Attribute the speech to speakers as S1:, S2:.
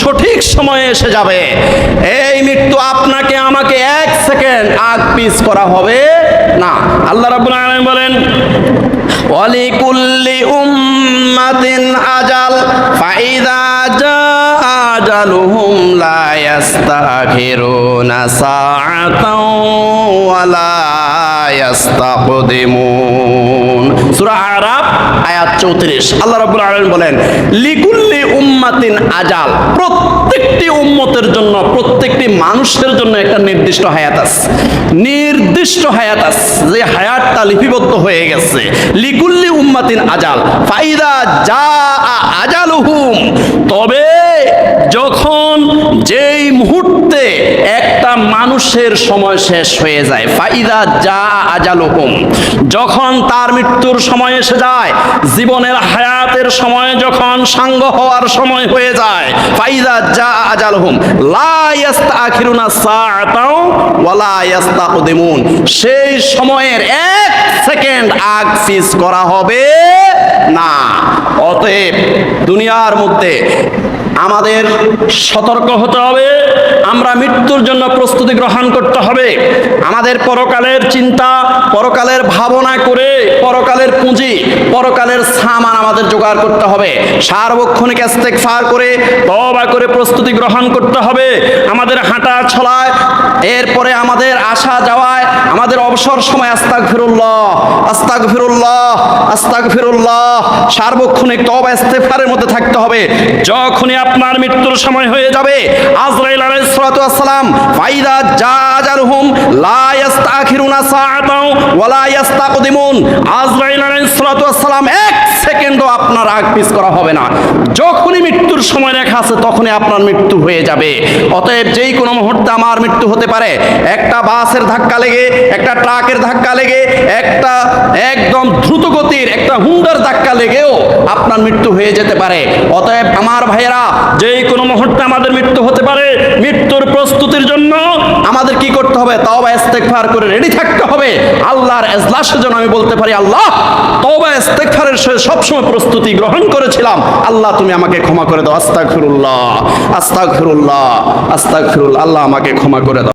S1: সঠিক সময়ে এসে যাবে। এই মৃত্যু আপনাকে, আমাকে এক সেকেন্ড আগ পিস করা হবে না। আল্লাহ রাব্বুল আলামিন বলেন, ওয়ালিকুল্লি উম্মাতিন আজাল, ফাইদা জা আজালুহুম লা ইয়াস্তাখিরুনা সাআতাও ওয়ালা ইয়াস্তাকদিমুন। সূরা আরাফ, আয়াত 34 আল্লাহ রাব্বুল আলামিন বলেন, লিকুল্লি উম্মাতিন আজাল। প্রত্যেকটি উম্মতের জন্য, প্রত্যেকটি মানুষের জন্য একটা নির্দিষ্ট হায়াত আছে। নির্দিষ্ট হায়াত আছে, যে হায়াতটা লিপিবদ্ধ হয়ে গেছে। লিকুল্লি উম্মাতিন আজাল, ফাইদা যা আজালুহুম। তবে যখন যেই মুহূর্তে একটা মানুষের সময় শেষ হয়ে যায়। ফাইদা যা আজালুহুম যখন তার মৃত্যুর সময় এসে যায়, জীবনের হায়াতের সময় যখন সাঙ্গ হওয়ার সময় হয়ে যায়, ফাইদা যা আজালহুম লা ইয়াস্তাখিরুনা সাআতাও ওয়ালা ইয়াস্তাকদিমুন। সেই সময়ের এক সেকেন্ড আগ ফিস করা হবে না। অতএব দুনিয়ার মধ্যে আমাদের সতর্ক হতে হবে আমরা মৃত্যুর জন্য প্রস্তুতি গ্রহণ করতে হবে। আমাদের পরকালের চিন্তা, পরকালের ভাবনা করে, পরকালের পুঁজি, পরকালের সামান আমাদের জোগাড় করতে হবে। সার্বক্ষণিক ফার করে তবা করে প্রস্তুতি গ্রহণ করতে হবে। আমাদের হাঁটা ছলায় এরপরে আমাদের আসা যাওয়ায়, আমাদের অবসর সময় আস্তাক ফিরুল্লাহ আস্তাক ফিরুল্লাহ আস্তাক ফিরুল্লাহ সার্বক্ষণিক তবা ইস্তেফারের মধ্যে থাকতে হবে। যখনই আপনার মৃত্যুর সময় হয়ে যাবে, আজরাইল আলাইহিস ওয়াসসালাম, ফাইদা আজরাইল আলাইহিস সালাতু এক সেকেন্ডও আপনার আগ পিস করা হবে না। যখনই মৃত্যুর সময় লেখা আছে, তখনই আপনার মৃত্যু হয়ে যাবে। অতএব যেই কোনো মুহূর্তে আমার মৃত্যু হতে পারে, একটা বাসের ধাক্কা লেগে, একটা ট্রাকের ধাক্কা লেগে, একটা একদম দ্রুত গতির একটা হুন্ডার ধাক্কা লেগেও আপনার মৃত্যু হয়ে যেতে পারে। অতএব আমার ভাইয়েরা, যেই কোনো আমাদের মৃত্যু হতে পারে, মৃত্যুর প্রস্তুতির জন্য আমাদের কি করতে হবে? তওবা, ইস্তেগফার করে রেডি থাকতে হবে। আল্লাহর এজলাসের জন্য আমি বলতে পারি, আল্লাহ, তওবা, ইস্তেগফারের সব সবসময় প্রস্তুতি গ্রহণ করেছিলাম। আল্লাহ, তুমি আমাকে ক্ষমা করে দাও। আস্তাগফিরুল্লাহ আস্তাগফিরুল্লাহ আস্তাগফিরুল্লাহ, আল্লাহ আমাকে ক্ষমা করে দাও।